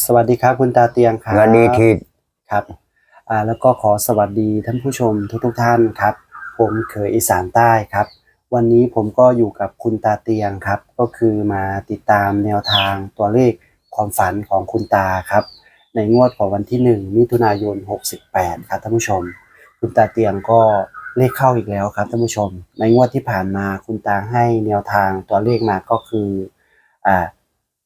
สวัสดีครับคุณตาเตียงครับงานดีทีครับอ่าแล้วก็ขอสวัสดีท่านผู้ชมทุกๆทท่านครับ ผมเขยอีสานใต้ครับ วันนี้ผมก็อยู่กับคุณตาเตียงครับ ก็คือมาติดตามแนวทางตัวเลขความฝันของคุณตาครับ ในงวดของวันที่ 1 มิถุนายน 68 ครับท่านผู้ชม คุณตาเตียงก็เลขเข้าอีกแล้วครับท่านผู้ชม ในงวดที่ผ่านมาคุณตาให้แนวทางตัวเลขมาก็คืออ่า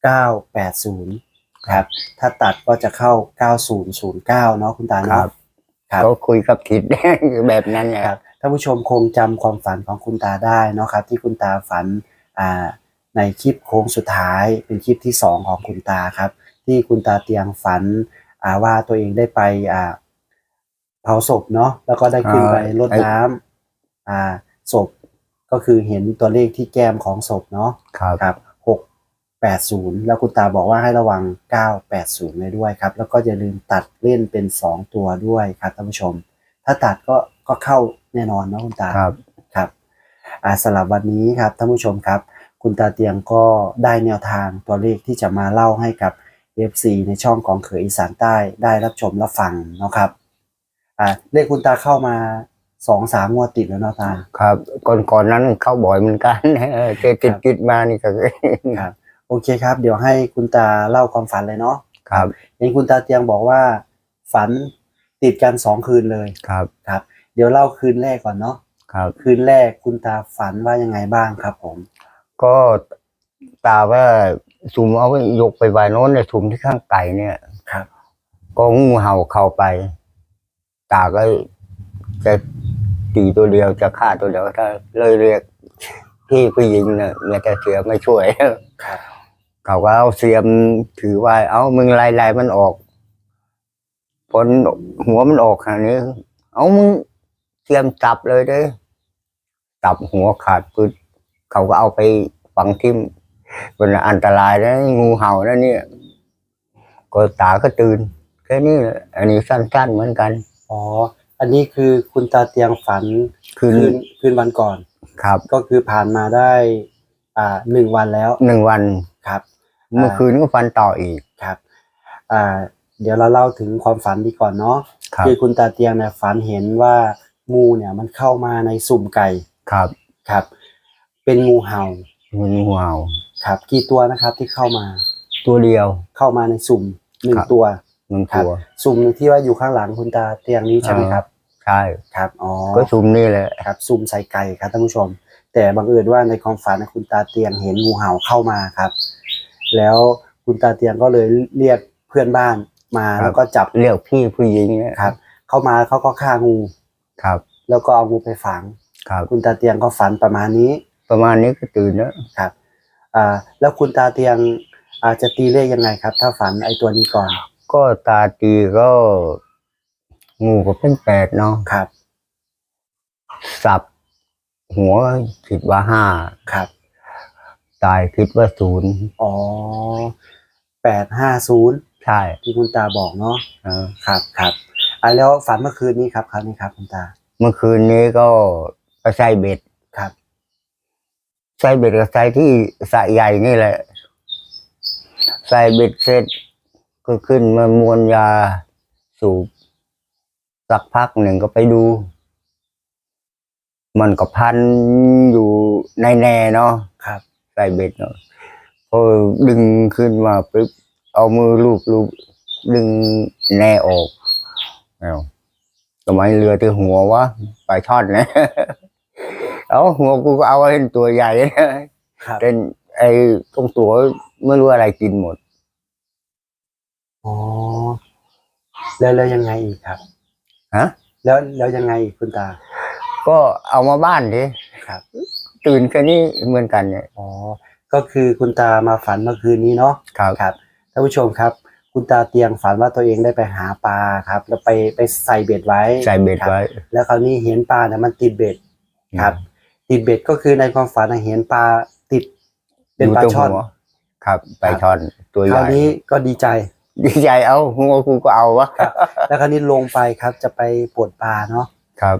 980 ครับ ถ้าตัดก็จะเข้า 9009เนาะคุณตาครัเนาะบครับก็คุยกับทิดแบบนั้นไงครับท่านผู้ชมคงจำความฝันของคุณตาได้เนาะครับ ที่คุณตาฝันอ่าในคลิปโค้งสุดท้ายเป็นคลิปที่สองของคุณตาครับ ที่คุณตาเตียงฝันอ่าว่าตัวเองได้ไปอ่าเผาศพเนาะแล้วก็ได้ขึ้นไปรดน้ำอ่าศพก็คือเห็นตัวเลขที่แก้มของศพเนาะครับ ครับ680 แล้วคุณตาบอกว่าให้ระวัง 980ไว้ด้วยครับ แล้วก็อย่าลืมตัดเล่นเป็น 2 ตัวด้วยครับท่านผู้ชม ถ้าตัดก็ก็เข้าแน่นอนเนาะคุณตาครับครับอ่าสำหรับวันนี้ครับท่านผู้ชมครับ คุณตาเตียงก็ได้แนวทางตัวเลขที่จะมาเล่าให้กับ FC ในช่องของเขยอีสานใต้ได้รับชมรับฟังเนาะครับอ่าเลขคุณตาเข้ามาสองสามงวดติดแล้วเนาะตา ครับ ก่อนก่อนนั้นเข้าบ่อยเหมือนกันเออเจอติดติดมานี่ก็ครับ โอเคครับ เดี๋ยวให้คุณตาเล่าความฝันเลยเนาะครับเห็นคุณตาเตียงบอกว่า ฝันติดกันสองคืนเลยครับครับ เดี๋ยวเล่าคืนแรกก่อนเนาะครับคืนแรกคุณตาฝันว่ายังไงบ้างครับ ผม ก็ตาว่าสุมเอาไว้ยกไปไว้โน้นเนี่ยสุมที่ข้างไก่เนี่ยครับ ก็งูเห่าเข้าไป ตาก็จะตีตัวเดียวจะฆ่าตัวเดียวถ้าเลยเรียกพี่ผู้หญิงเนี่ยเมียแต่เสือไม่ช่วยครับ เขาก็เอาเสียมถือไว้เอามึงไล่ไล่มันออกผลหัวมันออกขนาดนี้ เอามึงเสียมจับเลยเด้อจับหัวขาดปึ๊ดเขาก็เอาไปฝังทิ่มเป็นอันตรายนะงูเห่านะเนี่ย ก็ตาก็ตื่นแค่นี้แหละอันนี้สั้นๆเหมือนกัน อ๋อ อันนี้คือคุณตาเตียงฝันคืนคืนคืนวันก่อน ครับ ก็คือผ่านมาได้ อ่าหนึ่งวันแล้วหนึ่งวันครับ เมื่อคืนก็ฟันต่ออีกครับอ่าเดี๋ยวเราเล่าถึงความฝันดีก่อนเนาะครับคือคุณตาเตียงเนี่ยฝันเห็นว่างูเนี่ยมันเข้ามาในสุ่มไก่ครับครับ เป็นงูเห่ามันงูเห่าครับ กี่ตัวนะครับที่เข้ามา ตัวเดียวเข้ามาในสุ่มหนึ่งครับตัวหนึ่งครับตัวสุ่มที่ว่าอยู่ข้างหลังคุณตาเตียงนี้ใช่ไหมครับใช่ครับอ๋อก็ซุมนี่แหละครับซุ่มใส่ไก่ครับท่านผู้ชม แต่บังเอิญว่าในความฝันนะคุณตาเตียงเห็นงูเห่าเข้ามาครับ แล้วคุณตาเตียงก็เลยเรียกเพื่อนบ้านมาแล้วก็จับเรียกพี่ผู้หญิงเนี่ยครับ เข้ามาเขาก็ฆ่างู ครับแล้วก็เอางูไปฝัง ครับ คุณตาเตียงก็ฝันประมาณนี้ประมาณนี้ก็ตื่นแล้วครับอ่าแล้วคุณตาเตียงอาจจะตีเลขยังไงครับ ถ้าฝันไอ้ตัวนี้ก่อนก็ตาตีก็งูก็เป็นแปดเนาะครับสับหัวคิดว่าห้าครับ ตายคิดว่าศูนย์อ๋อแปดห้าศูนย์ใช่ที่คุณตาบอกเนาะเออครับครับอ่าแล้วฝันเมื่อคืนนี้ครับครับนี่ครับคุณตา เมื่อคืนนี้ก็ไปใส่เบ็ดครับใส่เบ็ดกับใส่ที่สระใหญ่นี่แหละใส่เบ็ดเสร็จก็ขึ้นมามวนยาสูบสักพักหนึ่งก็ไปดู มันก็พันอยู่ในแน่เนาะ ครับใส่เบ็ดเนาะพอดึงขึ้นมาปุ๊บเอามือลูบลูบดึงแน่ออกเอาทำไมเรือที่หัววะไปทอดนะเอาหัวกูก็เอาไว้เป็นตัวใหญ่นะครับเป็นไอ้ตรงตัวไม่รู้อะไรกินหมดอ๋อแล้วแล้วยังไงอีกครับฮะแล้วแล้วยังไงอีกคุณตา ก็เอามาบ้านดิครับ ตื่นแค่นี้เหมือนกันเนี่ย อ๋อ ก็คือคุณตามาฝันเมื่อคืนนี้เนาะครับ ครับ ท่านผู้ชมครับ คุณตาเตียงฝันว่าตัวเองได้ไปหาปลาครับ แล้วไปไปใส่เบ็ดไว้ใส่เบ็ดครับไว้ แล้วคราวนี้เห็นปลาเนี่ยมันติดเบ็ด ครับ ติดเบ็ดก็คือในความฝันน่ะเห็นปลาติด เป็นปลายู่ตรงช่อนหัวครับ ปลาช่อนตัวคใหราวญ่นี้ก็ดีใจ ดีใจ เอาหัวกูก็เอาวะแล้วคราวนี้ลงไปครับ จะไปปลดปลาเนาะ ครับ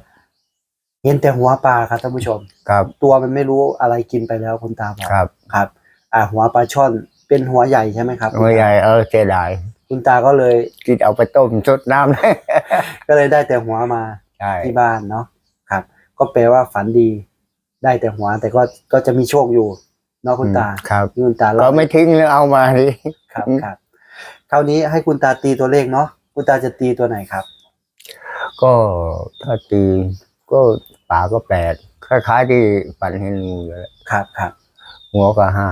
เห็นแต่หัวปลาครับท่านผู้ชม ครับ ตัวมันไม่รู้อะไรกินไปแล้วคุณตาบอกครับ ครับ อ่าหัวปลาช่อนเป็นหัวใหญ่ใช่ไหมครับ หัวใหญ่เออเสียดายคุณตาก็เลยกินเอาไปต้มชดน้ำ ก็เลยได้แต่หัวมาใช่ที่บ้านเนาะครับ ก็แปลว่าฝันดีได้แต่หัวแต่ก็ก็จะมีโชคอยู่เนาะคุณตาครับที่คุณตาก็เล่าไม่ทิ้งเลยเอามาดิครับครับคราวนี้ให้คุณตาตีตัวเลขเนาะคุณตาจะตีตัวไหนครับ ก็ถ้าตีก็ ป่าก็แปดคล้ายๆที่ฝันเห็นงูเลยครับครับหัวก็ห้า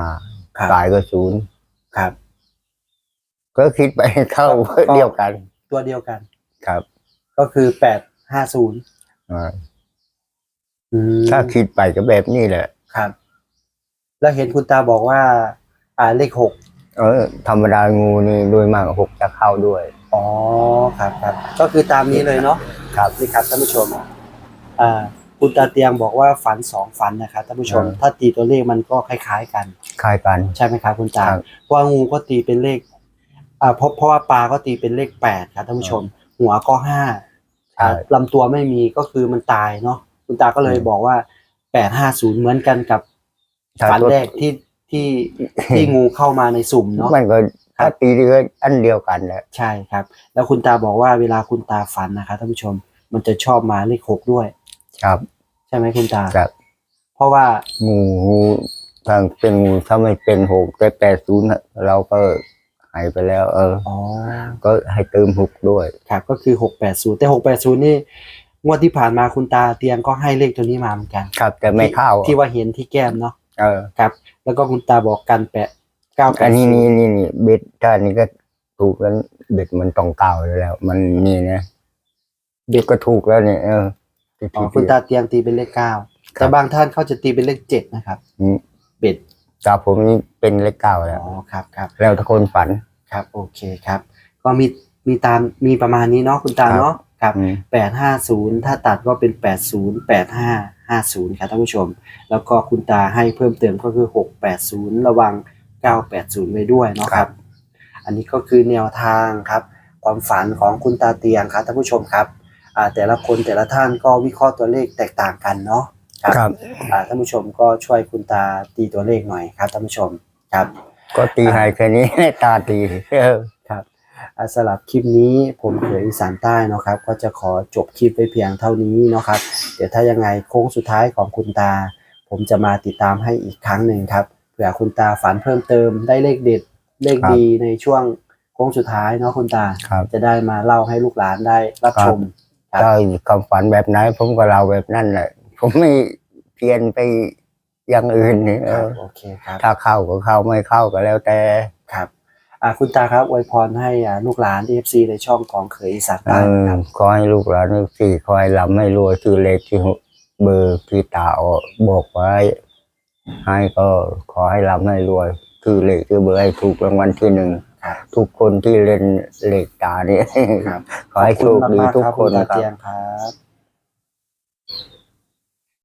ครับ ตายก็ศูนย์ครับ ก็คิดไปเข้าก็ เดียวกัน ตัวเดียวกัน ครับก็คือแปดห้าศูนย์อ่าถ้าคิดไปก็แบบนี้แหละ ครับ แล้วเห็นคุณตาบอกว่า อ่าเลขหกเออ ธรรมดางูนี่โดยมากหกจะเข้าด้วย อ๋อครับครับ ก็คือตามนี้เลยเนาะครับ นี่ครับท่านผู้ชม อ่า คุณตาเตียงบอกว่าฝันสองฝันนะครับท่านผู้ชม อืม ถ้าตีตัวเลขมันก็คล้าย ๆ กัน คล้ายกัน ใช่ไหมครับคุณตาครับ เพราะว่างูก็ตีเป็นเลขอ่าเพราะเพราะว่าปลาก็ตีเป็นเลขแปดครับท่านผู้ชม หัวก็ห้าใช่ อ่าลำตัวไม่มีก็คือมันตายเนาะคุณตาก็เลยอืม บอกว่าแปดห้าศูนย์เหมือนกันกับถ้าฝันตัวแรกที่ที่ที่งูเข้ามาในสุ่มเนาะ มันก็ถ้าตีก็อันเดียวกันแหละใช่ครับ แล้วคุณตาบอกว่าเวลาคุณตาฝันนะครับท่านผู้ชม มันจะชอบมาเลขหกด้วย ครับใช่ไหมคุณตา ครับ เพราะว่างูงูทางเป็นงูถ้าไม่เป็นหกแต่แปดศูนย์เราก็หายไปแล้ว เออ อ๋อก็ให้เติมหกด้วย ครับก็คือหกแปดศูนย์แต่หกแปดศูนย์นี่งวดที่ผ่านมาคุณตาเตียงก็ให้เลขตัวนี้มาเหมือนกันครับ แต่ไม่เข้าที่ที่ว่าเห็นที่แก้มเนาะเออครับ แล้วก็คุณตาบอกกันแปะเก้าแปอัดนนี้นี่นี่นี่เบ็ดถ้านี่ก็ถูกแล้วเบ็ดมันต้องเก่าอยู่แล้ว มันนี่นะเบ็ดก็ถูกแล้วเนี่ยเออ ที่อ๋อที่คุณตาเตียงตีเป็นเลขเก้าแต่บางท่านเขาจะตีเป็นเลขเจ็ดนะครับอืมเบ็ดตาผมนี่เป็นเลขเก้าแล้วอ๋อครับครับ แล้วทุกคนฝัน ครับโอเคครับ ก็มีมีตามมีประมาณนี้เนาะคุณตาครับ เนาะครับอืมแปดห้าศูนย์ถ้าตัดก็เป็นแปดศูนย์แปดห้าห้าศูนย์ครับท่านผู้ชม แล้วก็คุณตาให้เพิ่มเติมก็คือหกแปดศูนย์ระวังเก้าแปดศูนย์ไว้ด้วยเนาะครับ อันนี้ก็คือแนวทางครับ ความฝันของคุณตาเตียงครับท่านผู้ชมครับ อ่าแต่ละคนแต่ละท่านก็วิเคราะห์ตัวเลขแตกต่างกันเนาะครับอ่าท่านผู้ชมก็ช่วยคุณตาตีตัวเลขหน่อยครับท่านผู้ชมครับ ก็ตีให้แค่นี้ ตาตีเออครับอ่าสำหรับคลิปนี้ผมเขยอีสานใต้เนาะครับ ก็จะขอจบคลิปไปเพียงเท่านี้เนาะครับ เดี๋ยวถ้ายังไงโค้งสุดท้ายของคุณตา ผมจะมาติดตามให้อีกครั้งหนึ่งครับเผื่อคุณตาฝันเพิ่มเติมได้เลขเด็ดเลขดีในช่วงโค้งสุดท้ายเนาะคุณตาครับจะได้มาเล่าให้ลูกหลานได้รับชม ครับถ้าความฝันแบบไหน ผมก็เล่าแบบนั้นแหละ ผมไม่เปลี่ยนไปอย่างอื่นนี่เอครับอโอเคครับถ้าเข้าก็เข้าไม่เข้าก็แล้วแต่ครับอ่าคุณตาครับอวยพรให้อ่าลูกหลาน FC ในช่องของเขยอีสานเอใต้อครับขอให้ลูกหลานสี่คอยลำให้รวยคือเลขที่เบอร์ที่ตาบอกไว้ ให้ก็ขอให้ลำให้รวยคือเลขที่เบอร์ให้ถูกรางวัลที่หนึ่งครับ ทุกคนที่เล่นเลขตานี่ครับขอให้โชคดีขอบณทุกมากๆรับคนณตาครัเตียบงครับ